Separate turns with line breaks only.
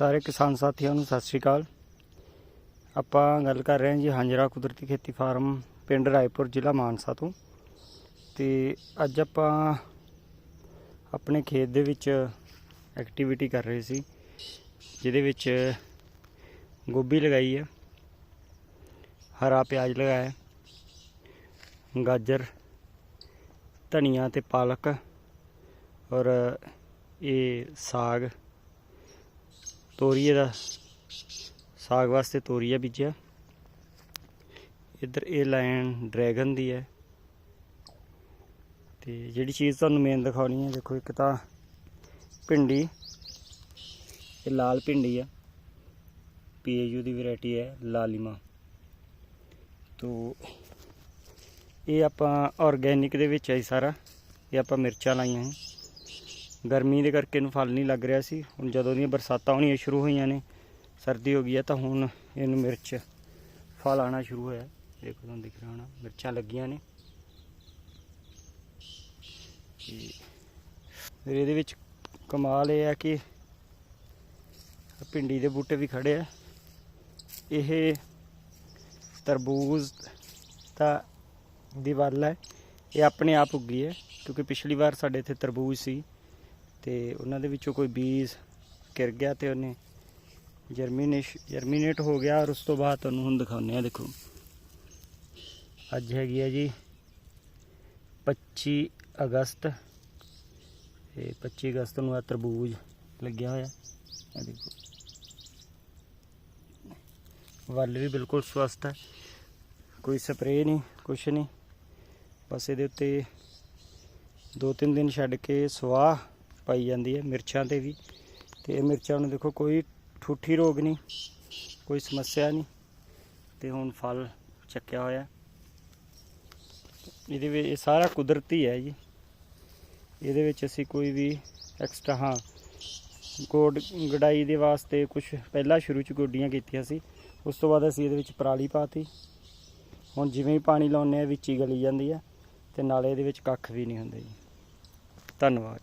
ਸਾਰੇ ਕਿਸਾਨ ਸਾਥੀਆਂ ਨੂੰ ਸਤਿ ਸ਼੍ਰੀ ਅਕਾਲ। ਆਪਾਂ ਗੱਲ ਕਰ ਰਹੇ ਹਾਂ ਜੀ ਹਾਂਜਰਾ ਕੁਦਰਤੀ ਖੇਤੀ ਫਾਰਮ ਪਿੰਡ ਰਾਏਪੁਰ ਜ਼ਿਲ੍ਹਾ ਮਾਨਸਾ ਤੋਂ। ਤੇ ਅੱਜ ਆਪਾਂ ਆਪਣੇ ਖੇਤ ਦੇ ਵਿੱਚ ਐਕਟੀਵਿਟੀ ਕਰ ਰਹੇ ਸੀ, ਜਿਹਦੇ ਵਿੱਚ ਗੋਭੀ ਲਗਾਈ ਹੈ, ਹਰਾ ਪਿਆਜ਼ ਲਗਾਇਆ ਗਾਜਰ, ਧਨੀਆ ਤੇ ਪਾਲਕ ਔਰ ਇਹ ਸਾਗ ਤੋਰੀਏ ਦਾ ਸਾਗ ਵਾਸਤੇ ਤੋਰੀਆ ਬੀਜਿਆ। ਇੱਧਰ ਇਹ ਲਾਈਨ ਡਰੈਗਨ ਦੀ ਹੈ। ਤੇ ਜਿਹੜੀ ਚੀਜ਼ ਤੁਹਾਨੂੰ ਮੇਨ ਦਿਖਾਉਣੀ ਹੈ, ਦੇਖੋ ਇੱਕ ਤਾਂ ਭਿੰਡੀ, ਇਹ ਲਾਲ ਭਿੰਡੀ ਹੈ ਪੀਏਯੂ ਦੀ ਵੈਰਾਈਟੀ ਹੈ ਲਾਲੀਮਾ ਤੋ ਇਹ ਆਪਾਂ ਆਰਗੈਨਿਕ ਦੇ ਵਿੱਚ ਹੈ ਜੀ ਸਾਰਾ। ਇਹ ਆਪਾਂ ਮਿਰਚਾਂ ਲਾਈਆਂ ਹੈ ਗਰਮੀ ਦੇ ਕਰਕੇ ਇਹਨੂੰ ਫਲ ਨਹੀਂ ਲੱਗ ਰਿਹਾ ਸੀ। ਹੁਣ ਜਦੋਂ ਦੀਆਂ ਬਰਸਾਤਾਂ ਆਉਣੀਆਂ ਸ਼ੁਰੂ ਹੋਈਆਂ ਨੇ, ਸਰਦੀ ਹੋ ਗਈ ਹੈ ਤਾਂ ਹੁਣ ਇਹਨੂੰ ਮਿਰਚ, ਫਲ ਆਣਾ ਸ਼ੁਰੂ ਹੋਇਆ। ਦੇਖੋ ਤੁਹਾਨੂੰ ਦਿਖ ਰਿਹਾ ਹੋਣਾ। ਮਿਰਚਾਂ ਲੱਗੀਆਂ ਨੇ। ਫਿਰ ਇਹਦੇ ਵਿੱਚ ਕਮਾਲ ਇਹ ਹੈ ਕਿ ਭਿੰਡੀ ਦੇ ਬੂਟੇ ਵੀ ਖੜੇ ਆ। ਇਹ ਤਰਬੂਜ਼ ਦਾ ਦੀ ਵੱਲ ਹੈ। ਇਹ ਆਪਣੇ ਆਪ ਉੱਗੀ ਹੈ, ਕਿਉਂਕਿ ਪਿਛਲੀ ਵਾਰ ਸਾਡੇ ਇੱਥੇ ਤਰਬੂਜ਼ ਸੀ। ਤੇ ਉਹਨਾਂ ਦੇ ਵਿੱਚੋਂ ਕੋਈ ਬੀਜ ਕਿਰ ਗਿਆ ਤੇ ਉਹਨੇ ਜਰਮੀਨੇਸ਼ ਜਰਮੀਨੇਟ ਹੋ ਗਿਆ ਔਰ ਉਸ ਤੋਂ ਬਾਅਦ ਤੁਹਾਨੂੰ ਹੁਣ ਦਿਖਾਉਂਦੇ ਆ ਦੇਖੋ। ਅੱਜ ਹੈਗੀ ਹੈ ਜੀ 25 ਅਗਸਤ। ਤੇ 25 ਅਗਸਤ ਨੂੰ ਆ ਤਰਬੂਜ ਲੱਗਿਆ ਹੋਇਆ। ਇਹ ਦੇਖੋ। ਵੱਲ ਵੀ ਬਿਲਕੁਲ ਸਵਸਥ ਹੈ। ਕੋਈ ਸਪਰੇਅ ਨਹੀਂ, ਕੁਛ ਨਹੀਂ। ਬਸ ਇਹਦੇ ਉੱਤੇ ਦੋ ਤਿੰਨ ਦਿਨ ਛੱਡ ਕੇ ਸਵਾਹ ਪਾਈ ਜਾਂਦੀ ਹੈ ਮਿਰਚਾਂ ਤੇ ਵੀ। ਤੇ ਇਹ ਮਿਰਚਾਂ ਨੂੰ ਦੇਖੋ ਕੋਈ ਠੂਠੀ ਰੋਗ ਨਹੀਂ, ਕੋਈ ਸਮੱਸਿਆ ਨਹੀਂ। ਤੇ ਹੁਣ ਫਲ ਚੱਕਿਆ ਹੋਇਆ। ਇਹਦੇ ਵਿੱਚ ਇਹ ਸਾਰਾ ਕੁਦਰਤੀ ਹੈ ਜੀ। ਇਹਦੇ ਵਿੱਚ ਅਸੀਂ ਕੋਈ ਵੀ ਐਕਸਟਰਾ ਹਾਂ, ਗੋਡ, ਗਡਾਈ ਦੇ ਵਾਸਤੇ ਕੁਝ ਪਹਿਲਾਂ ਸ਼ੁਰੂ ਚ ਗੋਡੀਆਂ ਕੀਤੀਆਂ ਸੀ, ਉਸ ਤੋਂ ਬਾਅਦ ਅਸੀਂ ਇਹਦੇ ਵਿੱਚ ਪਰਾਲੀ ਪਾਤੀ। ਹੁਣ ਜਿਵੇਂ ਹੀ ਪਾਣੀ ਲਾਉਂਦੇ ਆ ਵਿੱਚ ਹੀ ਗਲੀ ਜਾਂਦੀ ਹੈ ਤੇ ਨਾਲੇ ਇਹਦੇ ਵਿੱਚ ਕੱਖ ਵੀ ਨਹੀਂ ਹੁੰਦੇ ਜੀ। ਧੰਨਵਾਦ।